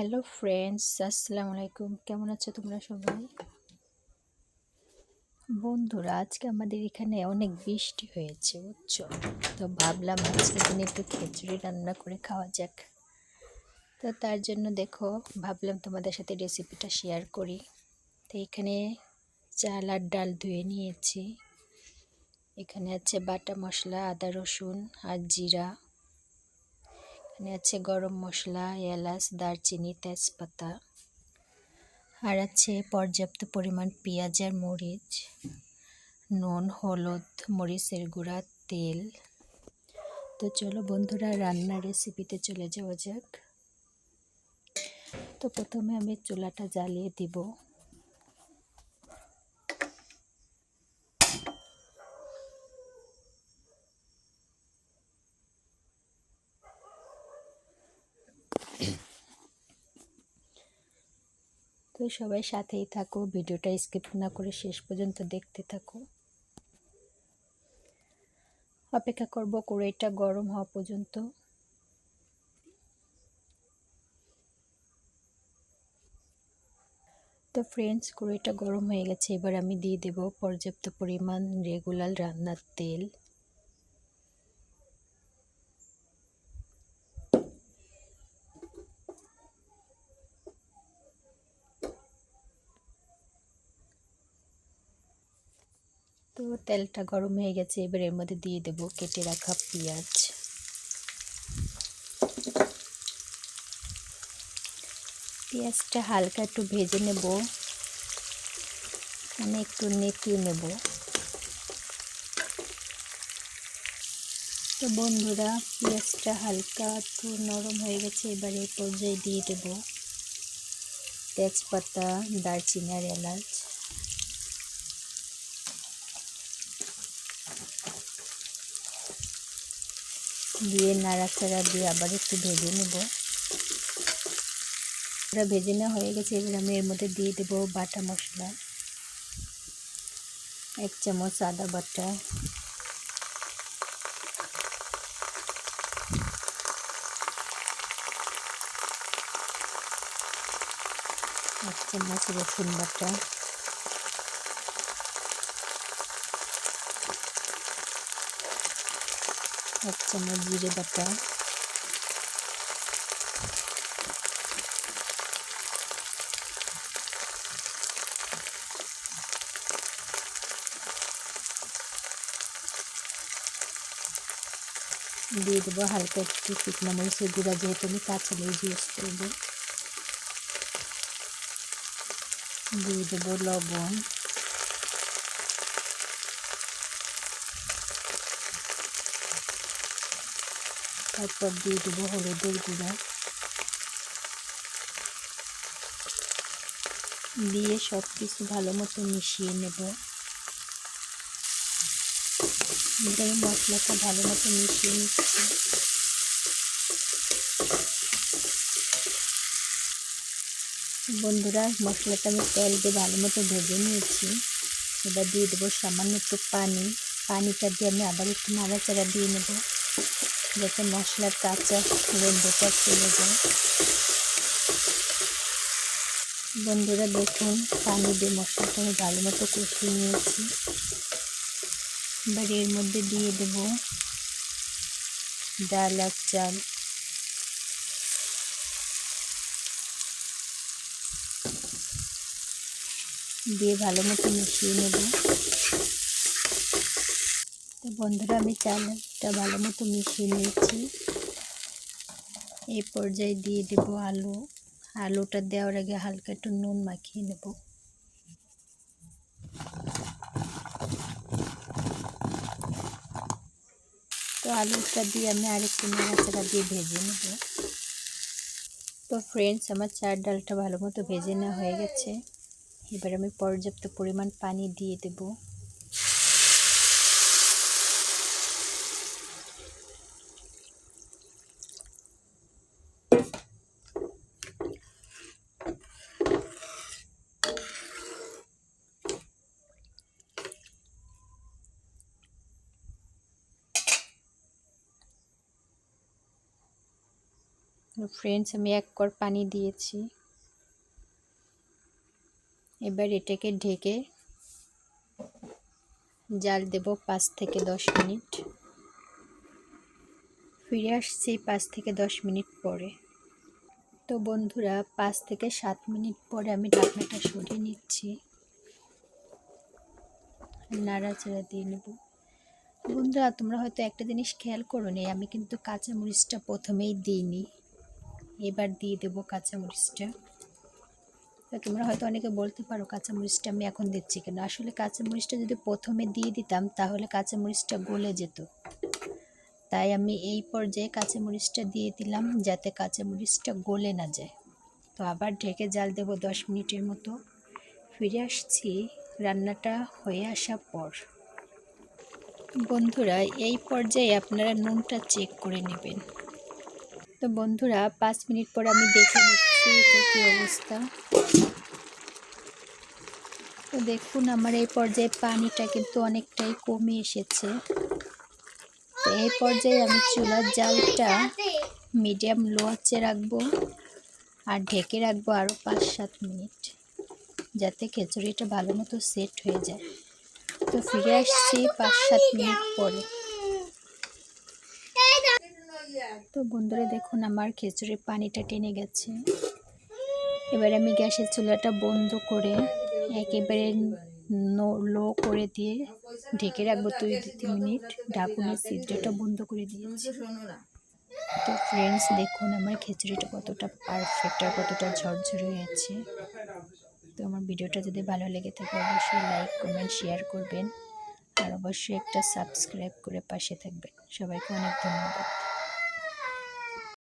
Hello friends আসসালামু আলাইকুম কেমন আছো তোমরা সবাই? বন্ধুরা, আজকে আমাদের এখানে অনেক বৃষ্টি হয়েছে, বুঝছ? তো ভাবলাম আজকে দিনে একটু খিচুড়ি রান্না করে খাওয়া যাক। তো তার জন্য দেখো, ভাবলাম তোমাদের সাথে রেসিপিটা শেয়ার করি। তো এখানে চাল আর ডাল ধুয়ে নিয়েছি। এখানে আছে বাটা মশলা, আদা রসুন আর জিরা। এখানে আছে গরম মশলা, এলাচ, দারচিনি, তেজপাতা। আর আছে পর্যাপ্ত পরিমাণ পেঁয়াজ আর মরিচ, নুন, হলুদ, মরিচের গুঁড়া, তেল। তো চলো বন্ধুরা, রান্নার রেসিপিতে চলে যাওয়া যাক। তো প্রথমে আমি চুলাটা জ্বালিয়ে দিব। তো সবাই সাথেই থাকো, ভিডিওটা স্কিপ না করে শেষ পর্যন্ত দেখতে থাকো। অপেক্ষা করব কড়াইটা গরম হওয়া পর্যন্ত। তো ফ্রেন্ডস কড়াইটা গরম হয়ে গেছে, এবার আমি দিয়ে দেব পর্যাপ্ত পরিমাণ রেগুলার রান্নার তেল। তেলটা গরম হয়ে গেছে, এবার এর মধ্যে দিয়ে দেব কেটে রাখা পেঁয়াজ। পেঁয়াজটা হালকা একটু ভেজে নেব। মানে একটু নেতিয়ে নেব। তো বন্ধুরা, পেঁয়াজটা হালকা একটু নরম হয়ে গেছে, এবার এই পর্যায়ে দিয়ে দেব তেজপাতা, দারচিনি আর এলাচ। দিয়ে নাড়াচাড়া দিয়ে আবার একটু ভেজে নেব। এটা ভেজে নেওয়া হয়ে গেছে, এবার আমি এর মধ্যে দিয়ে দেবো বাটা মশলা। এক চামচ আদা বাটা। এক চামচ রসুন বাটা। এক চামচ জিরে বাটা দিয়ে দেবো হালকা একটু শুকনো মরিচের গুঁড়া যেহেতু আমি কাঁচা মরিচ ইউজ করব দিয়ে দেবো লবণ তারপর দিয়ে দেবো হলুদের গুঁড়া। দিয়ে সব কিছু ভালো মতো মিশিয়ে নেব। মশলাটা ভালো মতো মিশিয়ে নিচ্ছি। বন্ধুরা, মশলাটা আমি তেল দিয়ে ভালো মতো ভেজে নিয়েছি। এবার দিয়ে দেবো সামান্য একটু পানি। পানিটা দিয়ে আমি আবার একটু নাড়াচাড়া দিয়ে নেব। যাতে মশলার কাঁচা গন্ধটা চলে যায় বন্ধুরা দেখুন, পানি দিয়ে মশলাটা আমি ভালো মতো কষিয়ে নিয়েছি। এবার এর মধ্যে দিয়ে দেব ডাল আর চাল। দিয়ে ভালো মতো মিশিয়ে নেব। বন্ধুরা, আমি চালটা ভালো মতো মিশিয়ে নিয়েছি। এই পর্যায়ে দিয়ে দেব আলু। আলুটা দেওয়ার আগে হালকা একটু নুন মাখিয়ে নেব। তো আলুটা দিয়ে আমি আরেকটু নাড়াচাড়া দিয়ে ভেজে নেব। তো ফ্রেন্ডস আমার চার ডালটা ভালো মতো ভেজে নেওয়া হয়ে গেছে। এবার আমি পর্যাপ্ত পরিমাণ পানি দিয়ে দেবো। ফ্রেন্ডস আমি এক কর পানি দিয়েছি। এবার এটাকে ঢেকে জাল দেব পাঁচ থেকে দশ মিনিট। ফিরে আসছি পাঁচ থেকে দশ মিনিট পরে। তো বন্ধুরা, পাঁচ থেকে সাত মিনিট পরে আমি ঢাকনাটা সরিয়ে নিচ্ছি। নাড়াচাড়া দিয়ে নেব। বন্ধুরা, তোমরা হয়তো একটা জিনিস খেয়াল করো নি আমি কিন্তু কাঁচামরিচটা প্রথমেই দিইনি। এবার দিয়ে দেবো কাঁচামরিচটা। তা তোমরা হয়তো অনেকে বলতে পারো কাঁচামরিচটা আমি এখন দিচ্ছি কেন? আসলে কাঁচামরিচটা যদি প্রথমে দিয়ে দিতাম, তাহলে কাঁচামরিচটা গলে যেত। তাই আমি এই পর্যায়ে কাঁচামরিচটা দিয়ে দিলাম যাতে কাঁচামরিচটা গলে না যায়। তো আবার ঢেকে জাল দেবো দশ মিনিটের মতো। ফিরে আসছি রান্নাটা হয়ে আসার পর। বন্ধুরা, এই পর্যায়ে আপনারা নুনটা চেক করে নেবেন। তো বন্ধুরা, পাঁচ মিনিট পর আমি দেখে নিচ্ছি এটা কী অবস্থা। তো দেখুন, আমার এই পর্যায়ে পানিটা কিন্তু অনেকটাই কমে এসেছে। তো এই পর্যায়ে আমি চুলার জালটা মিডিয়াম লো আঁচে রাখব আর ঢেকে রাখব আরও পাঁচ সাত মিনিট, যাতে খিচুড়িটা ভালো মতো সেট হয়ে যায়। তো ফিরে আসছি পাঁচ সাত মিনিট পরে। তো বন্ধুরা দেখুন, আমার খিচুড়ির পানিটা টেনে গেছে। এবার আমি গ্যাসের চুলাটা বন্ধ করে একেবারে লো করে দিয়ে ঢেকে রাখব দুই তিন মিনিট। ঢাকুনের ছিদ্রটা বন্ধ করে দিয়েছি। তো ফ্রেন্ডস দেখুন, আমার খিচুড়িটা কতটা পারফেক্ট আর কতটা ঝরঝরে হয়েছে। তো আমার ভিডিওটা যদি ভালো লেগে থাকে, অবশ্যই লাইক কমেন্ট শেয়ার করবেন। আর অবশ্যই একটা সাবস্ক্রাইব করে পাশে থাকবেন। সবাইকে অনেক ধন্যবাদ।